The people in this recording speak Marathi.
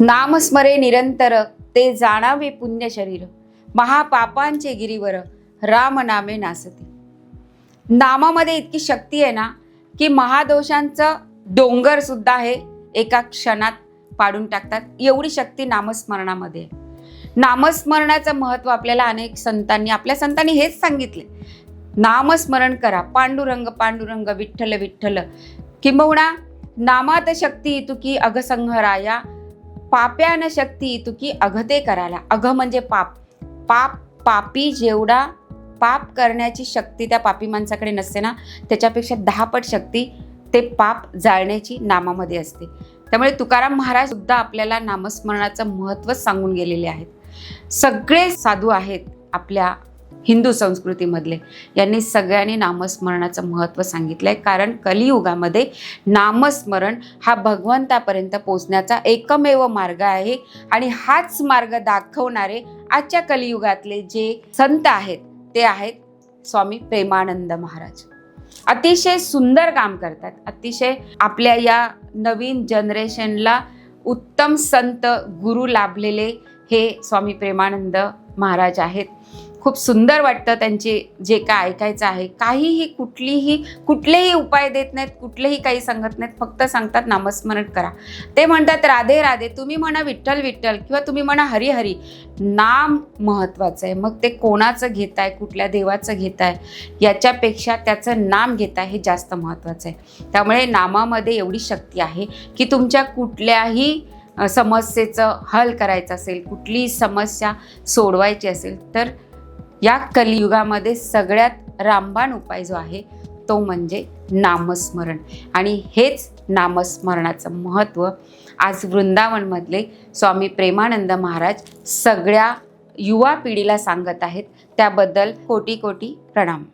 नामस्मरे निरंतर ते जाणावे पुण्य शरीर. महापापांचे गिरीवर राम नामे नासते. नामामध्ये इतकी शक्ती आहे ना की महादोषांचं डोंगर सुद्धा हे एका क्षणात पाडून टाकतात. एवढी शक्ती नामस्मरणामध्ये नामस्मरणाचं महत्त्व आपल्याला अनेक संतांनी आपल्या संतांनी हेच सांगितले. नामस्मरण करा. पांडुरंग पांडुरंग विठ्ठल विठ्ठल. किंबहुना नामात शक्ती तुकी अघसंहराया पाप्यान शक्ती तुकी अघते करायला. अघ म्हणजे पाप. पाप पापी जेवढा पाप करण्याची शक्ती त्या पापी माणसाकडे नसते ना त्याच्यापेक्षा दहापट शक्ती ते पाप जाळण्याची नामामध्ये असते. त्यामुळे तुकाराम महाराज सुद्धा आपल्याला नामस्मरणाचं महत्त्व सांगून गेलेले आहेत. सगळे साधू आहेत आपल्या हिंदू संस्कृतीमधले. यांनी सगळ्यांनी नामस्मरणाचं महत्त्व सांगितलं आहे कारण कलियुगामध्ये नामस्मरण हा भगवंतापर्यंत पोचण्याचा एकमेव मार्ग आहे. आणि हाच मार्ग दाखवणारे आजच्या कलियुगातले जे संत आहेत ते आहेत स्वामी प्रेमानंद महाराज. अतिशय सुंदर काम करतात. अतिशय आपल्या या नवीन जनरेशनला उत्तम संत गुरु लाभलेले हे स्वामी प्रेमानंद महाराज आहेत. खूप सुंदर वाटतं त्यांचे जे काय ऐकायचं आहे. काहीही कुठलीही कुठलेही उपाय देत नाहीत कुठलेही काही सांगत नाहीत फक्त सांगतात नामस्मरण करा. ते म्हणतात राधे राधे तुम्ही म्हणा विठ्ठल विठ्ठल किंवा तुम्ही म्हणा हरी हरी नाम महत्त्वाचं आहे. मग ते कोणाचं घेताय कुठल्या देवाचं घेताय याच्यापेक्षा त्याचं नाम घेताय हे जास्त महत्त्वाचं आहे. त्यामुळे नामामध्ये एवढी शक्ती आहे की तुमच्या कुठल्याही समस्येचं हल करायचं असेल कुठलीही समस्या सोडवायची असेल तर या कलियुगामध्ये सगळ्यात रामबाण उपाय जो आहे तो म्हणजे नामस्मरण. आणि हेच नामस्मरणाचं महत्त्व आज वृंदावनमधले स्वामी प्रेमानंद महाराज सगळ्या युवा पिढीला सांगत आहेत. त्याबद्दल कोटी कोटी प्रणाम.